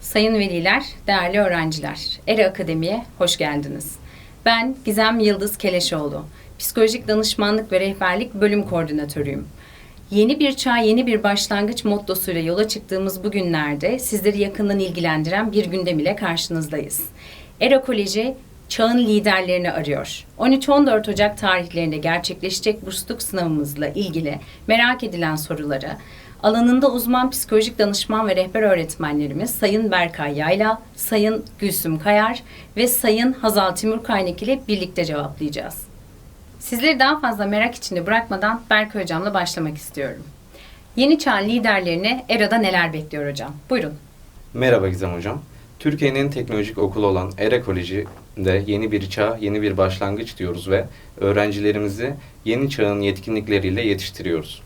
Sayın veliler, değerli öğrenciler, ERA Akademi'ye hoş geldiniz. Ben Gizem Yıldız Keleşoğlu, Psikolojik Danışmanlık ve Rehberlik Bölüm Koordinatörüyüm. Yeni bir çağ, yeni bir başlangıç mottosuyla yola çıktığımız bu günlerde sizleri yakından ilgilendiren bir gündem ile karşınızdayız. ERA Koleji çağın liderlerini arıyor. 13-14 Ocak tarihlerinde gerçekleşecek bursluluk sınavımızla ilgili merak edilen soruları alanında uzman psikolojik danışman ve rehber öğretmenlerimiz Sayın Berkay Yayla, Sayın Gülsüm Kayar ve Sayın Hazal Timur Kaynak ile birlikte cevaplayacağız. Sizleri daha fazla merak içinde bırakmadan Berkay Hocam'la başlamak istiyorum. Yeni çağın liderlerini ERA'da neler bekliyor hocam? Buyurun. Merhaba Gizem Hocam. Türkiye'nin en teknolojik okulu olan ERA Koleji'nde yeni bir çağ, yeni bir başlangıç diyoruz ve öğrencilerimizi yeni çağın yetkinlikleriyle yetiştiriyoruz.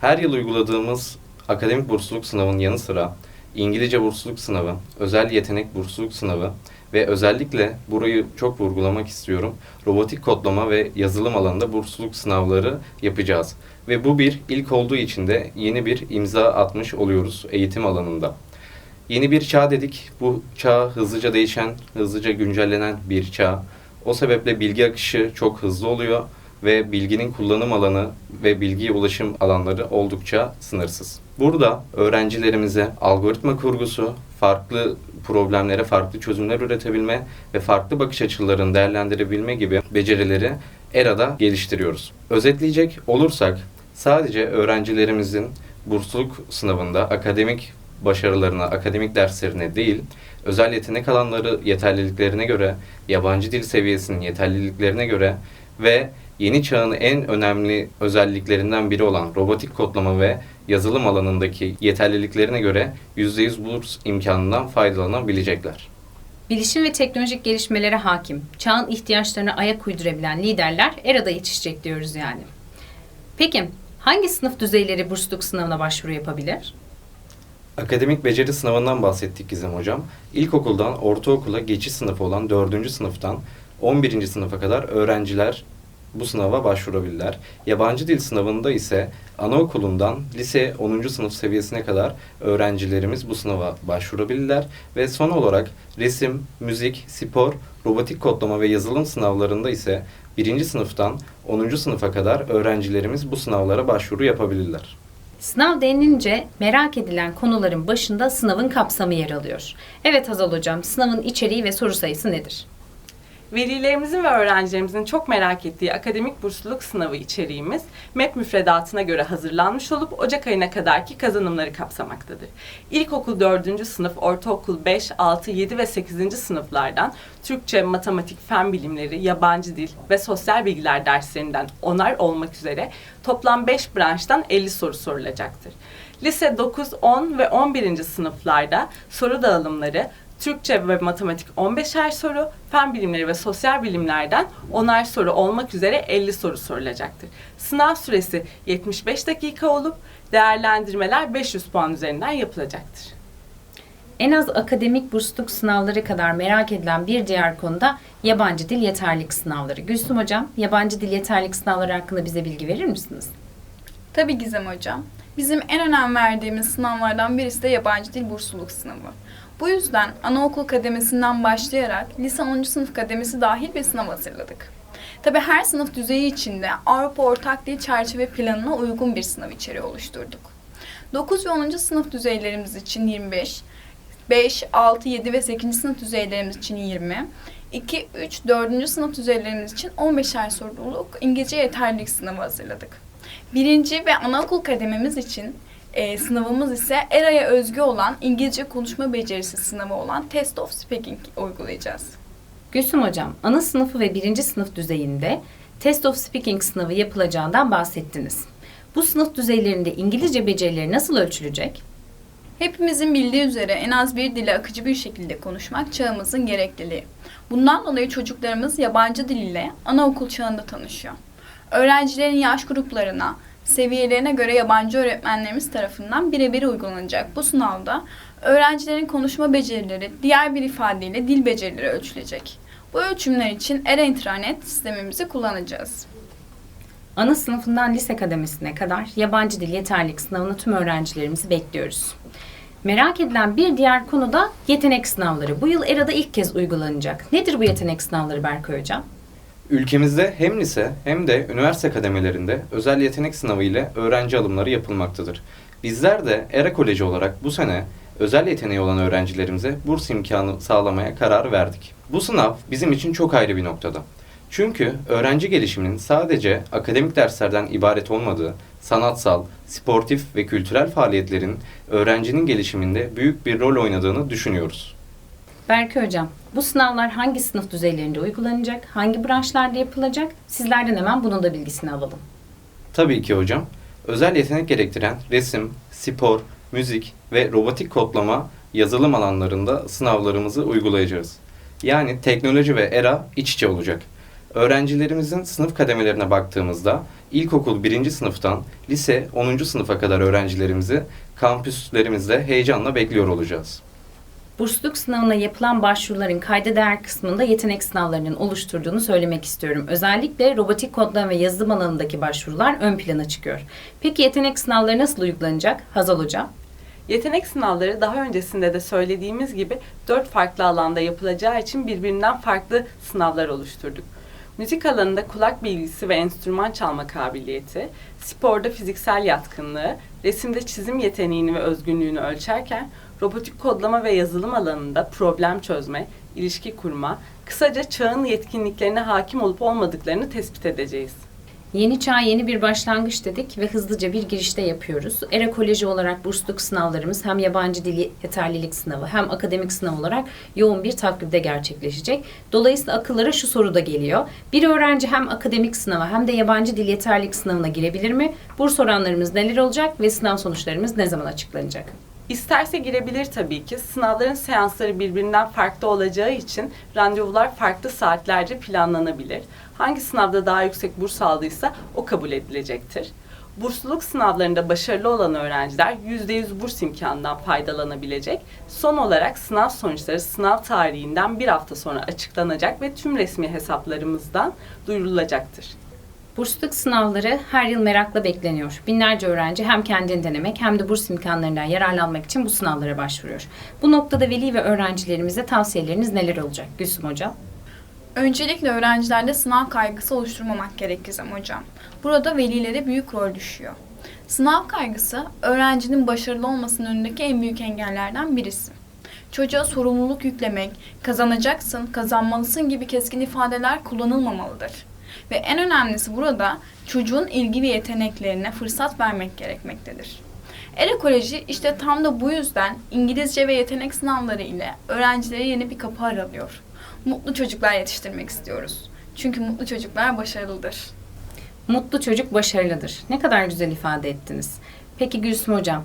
Her yıl uyguladığımız akademik bursluluk sınavının yanı sıra İngilizce bursluluk sınavı, özel yetenek bursluluk sınavı ve özellikle burayı çok vurgulamak istiyorum. Robotik kodlama ve yazılım alanında bursluluk sınavları yapacağız. Ve bu bir ilk olduğu için de yeni bir imza atmış oluyoruz eğitim alanında. Yeni bir çağ dedik. Bu çağ hızlıca değişen, hızlıca güncellenen bir çağ. O sebeple bilgi akışı çok hızlı oluyor ve bilginin kullanım alanı ve bilgiye ulaşım alanları oldukça sınırsız. Burada öğrencilerimize algoritma kurgusu, farklı problemlere farklı çözümler üretebilme ve farklı bakış açılarını değerlendirebilme gibi becerileri ERA'da geliştiriyoruz. Özetleyecek olursak sadece öğrencilerimizin bursluluk sınavında akademik başarılarına, akademik derslerine değil, özel yetenek alanları yeterliliklerine göre, yabancı dil seviyesinin yeterliliklerine göre ve yeni çağın en önemli özelliklerinden biri olan robotik kodlama ve yazılım alanındaki yeterliliklerine göre %100 burs imkanından faydalanabilecekler. Bilişim ve teknolojik gelişmelere hakim, çağın ihtiyaçlarına ayak uydurabilen liderler ERA'da yetişecek diyoruz yani. Peki hangi sınıf düzeyleri bursluluk sınavına başvuru yapabilir? Akademik beceri sınavından bahsettik Gizem Hocam. İlkokuldan ortaokula geçiş sınıfı olan 4. sınıftan 11. sınıfa kadar öğrenciler bu sınava başvurabilirler. Yabancı dil sınavında ise anaokulundan lise 10. sınıf seviyesine kadar öğrencilerimiz bu sınava başvurabilirler. Ve son olarak resim, müzik, spor, robotik kodlama ve yazılım sınavlarında ise 1. sınıftan 10. sınıfa kadar öğrencilerimiz bu sınavlara başvuru yapabilirler. Sınav denilince merak edilen konuların başında sınavın kapsamı yer alıyor. Evet Hazal Hocam, sınavın içeriği ve soru sayısı nedir? Velilerimizin ve öğrencilerimizin çok merak ettiği akademik bursluluk sınavı içeriğimiz MEP müfredatına göre hazırlanmış olup Ocak ayına kadarki kazanımları kapsamaktadır. İlkokul 4. sınıf, ortaokul 5, 6, 7 ve 8. sınıflardan Türkçe, matematik, fen bilimleri, yabancı dil ve sosyal bilgiler derslerinden onar olmak üzere toplam 5 branştan 50 soru sorulacaktır. Lise 9, 10 ve 11. sınıflarda soru dağılımları Türkçe ve matematik 15'er soru, fen bilimleri ve sosyal bilimlerden 10'er soru olmak üzere 50 soru sorulacaktır. Sınav süresi 75 dakika olup değerlendirmeler 500 puan üzerinden yapılacaktır. En az akademik bursluluk sınavları kadar merak edilen bir diğer konu da yabancı dil yeterlilik sınavları. Gülsüm Hocam, yabancı dil yeterlilik sınavları hakkında bize bilgi verir misiniz? Tabii Gizem Hocam. Bizim en önem verdiğimiz sınavlardan birisi de yabancı dil bursluluk sınavı. Bu yüzden anaokul kademesinden başlayarak lise 10. sınıf kademesi dahil bir sınav hazırladık. Tabii her sınıf düzeyi içinde Avrupa Ortak Dil Çerçeve Planı'na uygun bir sınav içeriği oluşturduk. 9 ve 10. sınıf düzeylerimiz için 25, 5, 6, 7 ve 8. sınıf düzeylerimiz için 20, 2, 3, 4. sınıf düzeylerimiz için 15'er soruluk İngilizce yeterlilik sınavı hazırladık. Birinci ve anaokul kadememiz için e, sınavımız ise ERA'ya özgü olan İngilizce konuşma becerisi sınavı olan Test of Speaking uygulayacağız. Gülsüm Hocam, ana sınıfı ve birinci sınıf düzeyinde Test of Speaking sınavı yapılacağından bahsettiniz. Bu sınıf düzeylerinde İngilizce becerileri nasıl ölçülecek? Hepimizin bildiği üzere en az bir dili akıcı bir şekilde konuşmak çağımızın gerekliliği. Bundan dolayı çocuklarımız yabancı dil ile anaokul çağında tanışıyor. Öğrencilerin yaş gruplarına, seviyelerine göre yabancı öğretmenlerimiz tarafından birebir uygulanacak bu sınavda öğrencilerin konuşma becerileri diğer bir ifadeyle dil becerileri ölçülecek. Bu ölçümler için ERA intranet sistemimizi kullanacağız. Ana sınıfından lise kademesine kadar yabancı dil yeterlilik sınavına tüm öğrencilerimizi bekliyoruz. Merak edilen bir diğer konu da yetenek sınavları. Bu yıl ERA'da ilk kez uygulanacak. Nedir bu yetenek sınavları Berkay Hocam? Ülkemizde hem lise hem de üniversite kademelerinde özel yetenek sınavı ile öğrenci alımları yapılmaktadır. Bizler de ERA Koleji olarak bu sene özel yeteneği olan öğrencilerimize burs imkanı sağlamaya karar verdik. Bu sınav bizim için çok ayrı bir noktada. Çünkü öğrenci gelişiminin sadece akademik derslerden ibaret olmadığı, sanatsal, sportif ve kültürel faaliyetlerin öğrencinin gelişiminde büyük bir rol oynadığını düşünüyoruz. Berkay Hocam, bu sınavlar hangi sınıf düzeylerinde uygulanacak, hangi branşlarda yapılacak? Sizlerden hemen bunun da bilgisini alalım. Tabii ki hocam. Özel yetenek gerektiren resim, spor, müzik ve robotik kodlama yazılım alanlarında sınavlarımızı uygulayacağız. Yani teknoloji ve ERA iç içe olacak. Öğrencilerimizin sınıf kademelerine baktığımızda ilkokul 1. sınıftan lise 10. sınıfa kadar öğrencilerimizi kampüslerimizde heyecanla bekliyor olacağız. Bursluluk sınavına yapılan başvuruların kayda değer kısmında yetenek sınavlarının oluşturduğunu söylemek istiyorum. Özellikle robotik kodlama ve yazılım alanındaki başvurular ön plana çıkıyor. Peki yetenek sınavları nasıl uygulanacak? Hazal Hocam. Yetenek sınavları daha öncesinde de söylediğimiz gibi dört farklı alanda yapılacağı için birbirinden farklı sınavlar oluşturduk. Müzik alanında kulak bilgisi ve enstrüman çalma kabiliyeti, sporda fiziksel yatkınlığı, resimde çizim yeteneğini ve özgünlüğünü ölçerken robotik kodlama ve yazılım alanında problem çözme, ilişki kurma, kısaca çağın yetkinliklerine hakim olup olmadıklarını tespit edeceğiz. Yeni çağ yeni bir başlangıç dedik ve hızlıca bir girişte yapıyoruz. ERA Koleji olarak bursluluk sınavlarımız hem yabancı dili yeterlilik sınavı hem akademik sınav olarak yoğun bir takvimde gerçekleşecek. Dolayısıyla akıllara şu soru da geliyor. Bir öğrenci hem akademik sınava hem de yabancı dil yeterlilik sınavına girebilir mi? Burs oranlarımız neler olacak ve sınav sonuçlarımız ne zaman açıklanacak? İsterse girebilir tabii ki. Sınavların seansları birbirinden farklı olacağı için randevular farklı saatlerce planlanabilir. Hangi sınavda daha yüksek burs aldıysa o kabul edilecektir. Bursluluk sınavlarında başarılı olan öğrenciler %100 burs imkanından faydalanabilecek. Son olarak sınav sonuçları sınav tarihinden bir hafta sonra açıklanacak ve tüm resmi hesaplarımızdan duyurulacaktır. Bursluluk sınavları her yıl merakla bekleniyor. Binlerce öğrenci hem kendini denemek hem de burs imkanlarından yararlanmak için bu sınavlara başvuruyor. Bu noktada veli ve öğrencilerimize tavsiyeleriniz neler olacak Gülsüm Hocam? Öncelikle öğrencilerde sınav kaygısı oluşturmamak gerek Gizem Hocam. Burada velilere büyük rol düşüyor. Sınav kaygısı öğrencinin başarılı olmasının önündeki en büyük engellerden birisi. Çocuğa sorumluluk yüklemek, kazanacaksın, kazanmalısın gibi keskin ifadeler kullanılmamalıdır. Ve en önemlisi burada çocuğun ilgi ve yeteneklerine fırsat vermek gerekmektedir. ERA Koleji işte tam da bu yüzden İngilizce ve yetenek sınavları ile öğrencilere yeni bir kapı aralıyor. Mutlu çocuklar yetiştirmek istiyoruz. Çünkü mutlu çocuklar başarılıdır. Mutlu çocuk başarılıdır. Ne kadar güzel ifade ettiniz. Peki Gülsüm Hocam,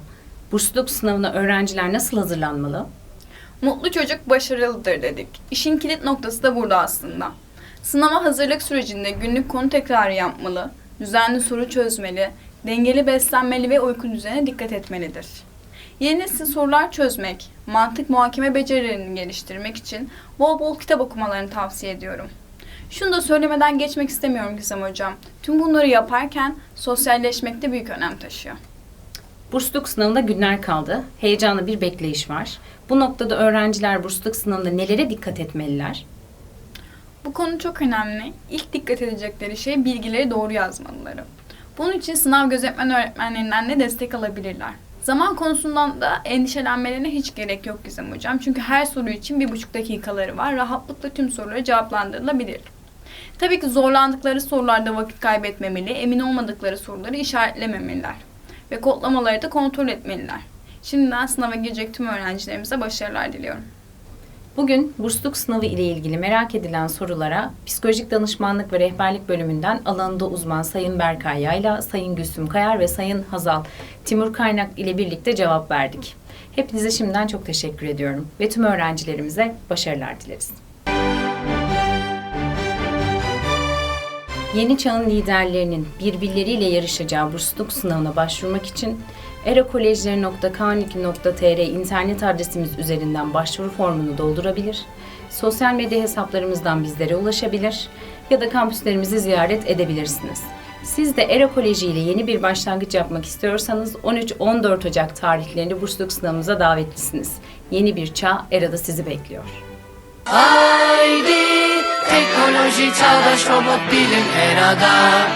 bursluluk sınavına öğrenciler nasıl hazırlanmalı? Mutlu çocuk başarılıdır dedik. İşin kilit noktası da burada aslında. Sınava hazırlık sürecinde günlük konu tekrarı yapmalı, düzenli soru çözmeli, dengeli beslenmeli ve uyku düzenine dikkat etmelidir. Yeni nesil sorular çözmek, mantık muhakeme becerilerini geliştirmek için bol bol kitap okumalarını tavsiye ediyorum. Şunu da söylemeden geçmek istemiyorum Gizem Hocam. Tüm bunları yaparken sosyalleşmek de büyük önem taşıyor. Bursluluk sınavında günler kaldı. Heyecanlı bir bekleyiş var. Bu noktada öğrenciler bursluluk sınavında nelere dikkat etmeliler? Bu konu çok önemli. İlk dikkat edecekleri şey bilgileri doğru yazmalıları. Bunun için sınav gözetmen öğretmenlerinden de destek alabilirler. Zaman konusundan da endişelenmelerine hiç gerek yok Gizem Hocam. Çünkü her soru için bir buçuk dakikaları var. Rahatlıkla tüm soruları cevaplandırılabilir. Tabii ki zorlandıkları sorularda vakit kaybetmemeli, emin olmadıkları soruları işaretlememeliler. Ve kodlamaları da kontrol etmeliler. Şimdiden sınava girecek tüm öğrencilerimize başarılar diliyorum. Bugün bursluluk sınavı ile ilgili merak edilen sorulara psikolojik danışmanlık ve rehberlik bölümünden alanında uzman Sayın Berkay Yayla, Sayın Gülsüm Kayar ve Sayın Hazal Timur Kaynak ile birlikte cevap verdik. Hepinize şimdiden çok teşekkür ediyorum ve tüm öğrencilerimize başarılar dileriz. Yeni çağın liderlerinin birbirleriyle yarışacağı bursluluk sınavına başvurmak için erakolejleri.k12.tr internet adresimiz üzerinden başvuru formunu doldurabilir, sosyal medya hesaplarımızdan bizlere ulaşabilir ya da kampüslerimizi ziyaret edebilirsiniz. Siz de ERA Koleji ile yeni bir başlangıç yapmak istiyorsanız 13-14 Ocak tarihlerinde bursluluk sınavımıza davetlisiniz. Yeni bir çağ ERA'da sizi bekliyor. Haydi teknoloji çağdaş robot bilim erada